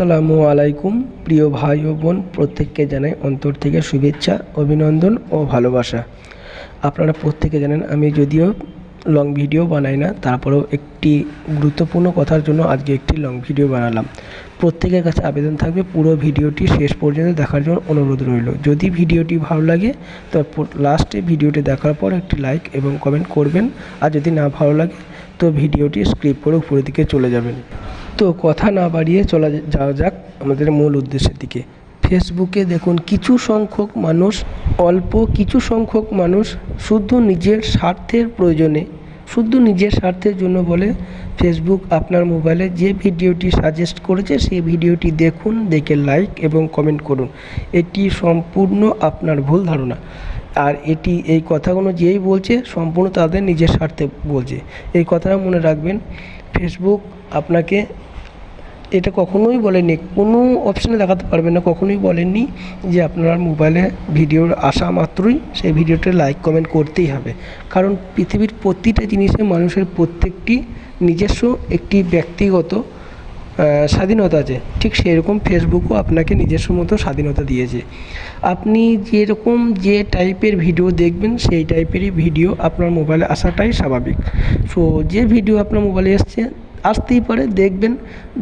আসসালামু আলাইকুম, প্রিয় ভাই ও বোন, প্রত্যেককে জানাই অন্তর থেকে শুভেচ্ছা, অভিনন্দন ও ভালোবাসা। আপনারা প্রত্যেকে জানেন, আমি যদিও লং ভিডিও বানাই না, তারপরেও একটি গুরুত্বপূর্ণ কথার জন্য আজকে একটি লং ভিডিও বানালাম। প্রত্যেকের কাছে আবেদন থাকবে, পুরো ভিডিওটি শেষ পর্যন্ত দেখার জন্য অনুরোধ রইল। যদি ভিডিওটি ভালো লাগে, তো লাস্টে ভিডিওটি দেখার পর একটি লাইক এবং কমেন্ট করবেন, আর যদি না ভালো লাগে, তো ভিডিওটি স্ক্রিপ করে উপরের দিকে চলে যাবেন। তো কথা না বাড়িয়ে চলা যাওয়া যাক আমাদের মূল উদ্দেশ্যের দিকে। ফেসবুকে দেখুন, কিছু সংখ্যক মানুষ, অল্প কিছু সংখ্যক মানুষ শুধু নিজের স্বার্থের প্রয়োজনে, শুধু নিজের স্বার্থের জন্য বলে ফেসবুক আপনার মোবাইলে যে ভিডিওটি সাজেস্ট করেছে সেই ভিডিওটি দেখুন, দেখে লাইক এবং কমেন্ট করুন। এটি সম্পূর্ণ আপনার ভুল ধারণা। আর এটি, এই কথাগুলো যেই বলছে সম্পূর্ণ তাদের নিজের স্বার্থে বলছে। এই কথাটা মনে রাখবেন, ফেসবুক আপনাকে এটা কখনোই বলেনি কোনো অপশানে দেখাতে পারবেন না। কখনোই বলেননি যে আপনার মোবাইলে ভিডিওর আসা মাত্রই সেই ভিডিওটা লাইক কমেন্ট করতেই হবে। কারণ পৃথিবীর প্রতিটা জিনিসে মানুষের প্রত্যেকটি নিজস্ব একটি ব্যক্তিগত স্বাধীনতা আছে। ঠিক সেরকম ফেসবুকও আপনাকে নিজস্ব মতো স্বাধীনতা দিয়েছে। আপনি যেরকম যে টাইপের ভিডিও দেখবেন, সেই টাইপেরই ভিডিও আপনার মোবাইলে আসাটাই স্বাভাবিক। সো যে ভিডিও আপনার মোবাইলে এসছে আসতেই পারে, দেখবেন,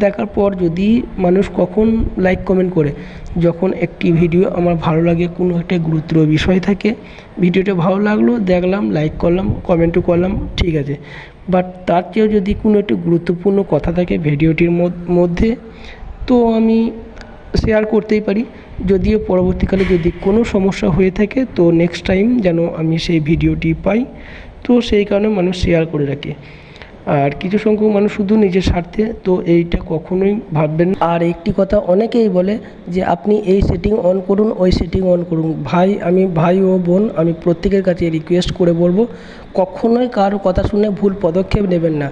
দেখার পর যদি মানুষ কখন লাইক কমেন্ট করে, যখন একটি ভিডিও আমার ভালো লাগে, কোনো একটা গুরুত্বর বিষয় থাকে ভিডিওটা ভালো লাগল, দেখলাম লাইক করলাম কমেন্টও করলাম, ঠিক আছে। বাট তার চেয়েও যদি কোনো একটি গুরুত্বপূর্ণ কথা থাকে ভিডিওটির মধ্যে, তো আমি শেয়ার করতেই পারি। যদিও পরবর্তীকালে যদি কোনো সমস্যা হয়ে থাকে, তো নেক্সট টাইম যেন আমি সেই ভিডিওটি পাই, তো সেই কারণে মানুষ শেয়ার করে রাখে। আর কিছু সংখ্যক মানুষ শুধু নিজের স্বার্থে, তো এইটা কখনোই ভাববেন আর একটি কথা অনেকেই বলে যে, আপনি এই সেটিং অন করুন, ওই সেটিং অন করুন। ভাই, আমি ভাই ও বোন, আমি প্রত্যেকের কাছে রিকোয়েস্ট করে বলব, কখনোই কারও কথা শুনে ভুল পদক্ষেপ নেবেন না।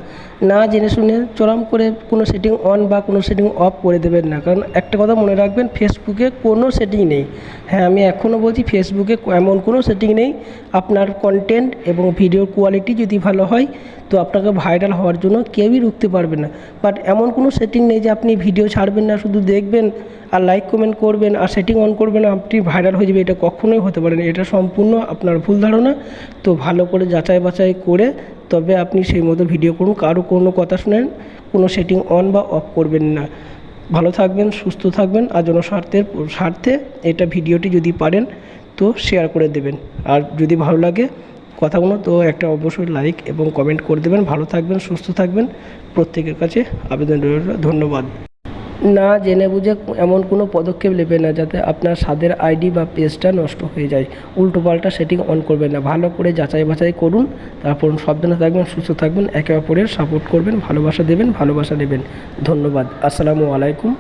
না জেনে শুনে চরম করে কোনো সেটিং অন বা কোনো সেটিং অফ করে দেবেন না। কারণ একটা কথা মনে রাখবেন ফেসবুকে কোনো সেটিং নেই। হ্যাঁ আমি এখনও বলছি ফেসবুকে এমন কোনো সেটিং নেই। আপনার কন্টেন্ট এবং ভিডিও কোয়ালিটি যদি ভালো হয়, তো আপনাকে ভাইরাল হওয়ার জন্য কেউই রুখতে পারবে না। বাট এমন কোনো সেটিং নেই যে আপনি ভিডিও ছাড়বেন না, শুধু দেখবেন আর লাইক কমেন্ট করবেন আর সেটিং অন করবেন, আপনি ভাইরাল হয়ে যাবে। এটা কখনোই হতে পারে না। এটা সম্পূর্ণ আপনার ভুল ধারণা। তো ভালো করে যাচাই বাছাই করে তবে আপনি সেই মতো ভিডিও করুন। কারও কোনো কথা শুনেন, কোনো সেটিং অন বা অফ করবেন না। ভালো থাকবেন, সুস্থ থাকবেন আর জনস্বার্থের স্বার্থে এটা ভিডিওটি যদি পারেন, তো শেয়ার করে দেবেন। আর যদি ভালো লাগে কথাগুলো, তো একটা অবশ্যই লাইক এবং কমেন্ট করে দেবেন। ভালো থাকবেন, সুস্থ থাকবেন। প্রত্যেকের কাছে আবেদন রইল। ধন্যবাদ। না জেনে বুঝে এমন কোনো পদক্ষেপ নেবেন না, যাতে আপনার স্বাদের আইডি বা পেজটা নষ্ট হয়ে যায়। উল্টোপাল্টা সেটিং অন করবেন না। ভালো করে যাচাই বাছাই করুন। তারপর সাবধানে থাকবেন, সুস্থ থাকবেন। একে অপরের সাপোর্ট করবেন, ভালোবাসা দেবেন, ভালোবাসা নেবেন। ধন্যবাদ। আসসালামু আলাইকুম।